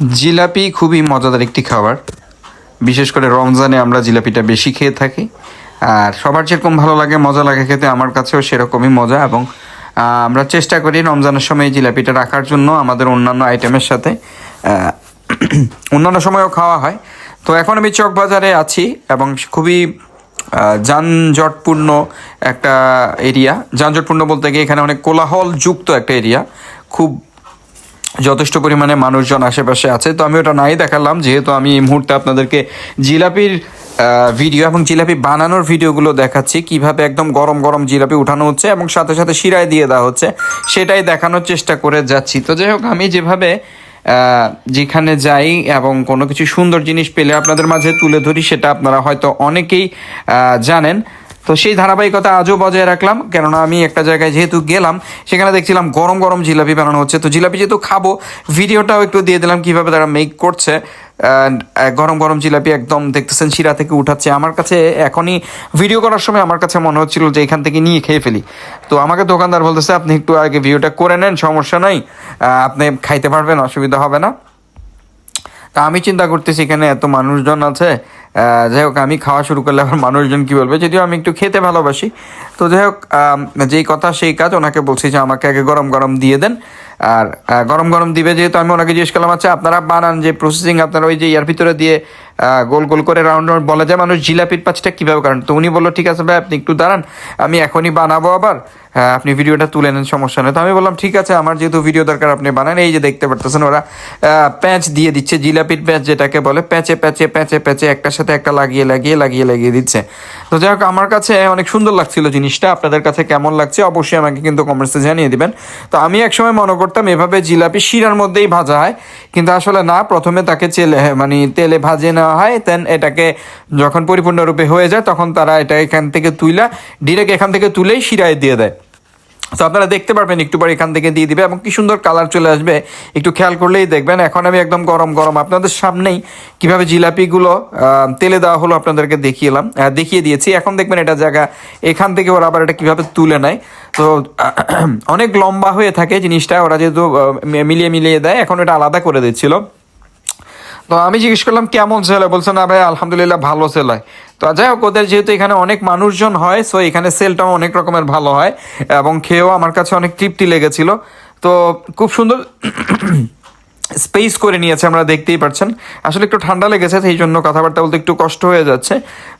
জিলাপি খুবই মজাদার একটি খাবার। বিশেষ করে রমজানে আমরা জিলাপিটা বেশি খেয়ে থাকি। আর সবার যেরকম ভালো লাগে, মজা লাগে খেতে, আমার কাছেও সেরকমই মজা এবং আমরা চেষ্টা করি রমজানের সময় জিলাপিটা রাখার জন্য আমাদের অন্যান্য আইটেমের সাথে অন্যান্য সময়ও খাওয়া হয়। তো এখন আমি চক বাজারে আছি এবং খুবই যানজটপূর্ণ একটা এরিয়া। যানজটপূর্ণ বলতে গিয়ে এখানে অনেক কোলাহল যুক্ত একটা এরিয়া। খুব যথেষ্ট পরিমাণে মানুষজন আশেপাশে আছে। তো আমি ওটা নাই দেখালাম, যেহেতু আমি এই মুহূর্তে আপনাদেরকে জিলাপির ভিডিও এবং জিলাপি বানানোর ভিডিওগুলো দেখাচ্ছি, কীভাবে একদম গরম গরম জিলাপি উঠানো হচ্ছে এবং সাথে সাথে শিরায় দিয়ে দেওয়া হচ্ছে, সেটাই দেখানোর চেষ্টা করে যাচ্ছি। তো যাই হোক, আমি যেভাবে যেখানে যাই এবং কোনো কিছু সুন্দর জিনিস পেলে আপনাদের মাঝে তুলে ধরি, সেটা আপনারা হয়তো অনেকেই জানেন। তো সেই ধারাবাহিকতা আজও বজায় রাখলাম, কেননা আমি একটা জায়গায় যেহেতু গেলাম, সেখানে দেখছিলাম গরম গরম জিলাপি বানানো হচ্ছে। তো জিলাপি যেহেতু খাব, ভিডিওটাও একটু দিয়ে দিলাম কীভাবে তারা মেক করছে। গরম গরম জিলাপি একদম দেখতেছেন, শিরা থেকে উঠাচ্ছে। আমার কাছে এখনই ভিডিও করার সময় আমার কাছে মনে হচ্ছিল যে এখান থেকে নিয়ে খেয়ে ফেলি। তো আমাকে দোকানদার বলতেছে, আপনি একটু আগে ভিডিওটা করে নেন, সমস্যা নাই। আপনি খাইতে পারবেন, অসুবিধা হবে না। তা আমি চিন্তা করতেছি, এখানে এত মানুষজন আছে যাই হোক, আমি খাওয়া শুরু করলে আবার মানুষজন কি বলবে? যদিও আমি একটু খেতে ভালোবাসি। তো যাই হোক যেই কথা, সেই কাজ ওনাকে বলছি যে আমাকে আগে গরম গরম দিয়ে দেন। আর গরম গরম দিবে যেহেতু আমি ওনাকে জিজ্ঞেস করলাম আচ্ছা আপনারা বানান যে প্রসেসিং আপনারা ওই যে ইয়ার ভিতরে দিয়ে গোল গোল করে রাউন্ড রাউন্ড বলা যায়, মানুষ জিলাপির পাঁচটা কীভাবে কারণ তো উনি বলল, ঠিক আছে ভাই, আপনি একটু দাঁড়ান, আমি এখনই বানাবো আবার। আপনি ভিডিওটা তুলে নেন, সমস্যা নেই। তো আমি বললাম, ঠিক আছে, আমার যেহেতু ভিডিও দরকার, আপনি বানান। এই যে দেখতে পারতেছেন, ওরা প্যাঁচ দিয়ে দিচ্ছে, জিলাপির প্যাঁচ যেটাকে বলে, প্যাঁচে প্যাঁচে প্যাঁচে প্যাঁচে একটার সাথে একটা লাগিয়ে লাগিয়ে লাগিয়ে লাগিয়ে দিচ্ছে। তো যাই হোক, আমার কাছে অনেক সুন্দর লাগছিল জিনিসটা। আপনাদের কাছে কেমন লাগছে অবশ্যই আমাকে কিন্তু কমেন্টসে জানিয়ে দিবেন। তো আমি একসময় মনে করতাম এভাবে জিলাপি শিরার মধ্যেই ভাজা হয়। কিন্তু আসলে না, প্রথমে তাকে চেলে মানে তেলে ভাজে নেওয়া হয় দেন এটাকে যখন পরিপূর্ণরূপে হয়ে যায়, তখন তারা এটা এখান থেকে তুইলা ডিরেক্ট এখান থেকে তুলেই শিরায় দিয়ে দেয়। তো আপনারা দেখতে পারবেন একটু পরে এখান থেকে দিয়ে দিবে এবং কি সুন্দর কালার চলে আসবে। একটু খেয়াল করলেই দেখবেন, এখন আমি একদম গরম গরম। আপনাদের সামনেই কীভাবে জিলাপিগুলো তেলে দেওয়া হলো আপনাদেরকে দেখিয়েলাম দেখিয়ে দিয়েছি। এখন দেখবেন এটা জায়গা, এখান থেকে ওরা আবার এটা কীভাবে তুলে নেয়। তো, অনেক লম্বা হয়ে থাকে জিনিসটা, ওরা যেহেতু মিলিয়ে মিলিয়ে দেয়, এখন এটা আলাদা করে দিচ্ছিল। তো আমি জিজ্ঞেস করলাম, কেমন সেলাই বলছে, না ভাই, আলহামদুলিল্লাহ ভালো সেলাই তো যাই হোক, ওদের যেহেতু এখানে অনেক মানুষজন হয় সো এখানে সেলটাও অনেক রকমের ভালো হয় এবং খেয়েও আমার কাছে অনেক তৃপ্তি লেগেছিল। তো খুব সুন্দর স্পেস করে নিয়েছে আমরা দেখতেই পাচ্ছেন। আসলে একটু ঠান্ডা লেগেছে, সেই জন্য কথাবার্তা বলতে একটু কষ্ট হয়ে যাচ্ছে।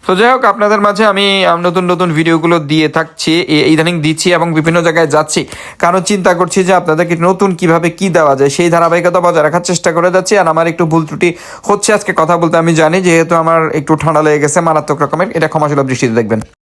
তো যাই হোক, আপনাদের মাঝে আমি নতুন নতুন ভিডিওগুলো দিয়ে থাকছি ইদানিং দিচ্ছি এবং বিভিন্ন জায়গায় যাচ্ছি। কারণ চিন্তা করছি যে আপনাদেরকে নতুন কীভাবে কি দেওয়া যায়, সেই ধারাবাহিকতা বজায় রাখার চেষ্টা করে যাচ্ছি। আর আমার একটু ভুল ত্রুটি হচ্ছে, আজকে কথা বলতে আমি জানি, যেহেতু আমার একটু ঠান্ডা লেগে গেছে, মারাত্মক রকমের, এটা ক্ষমাসুলভ দৃষ্টিতে দেখবেন।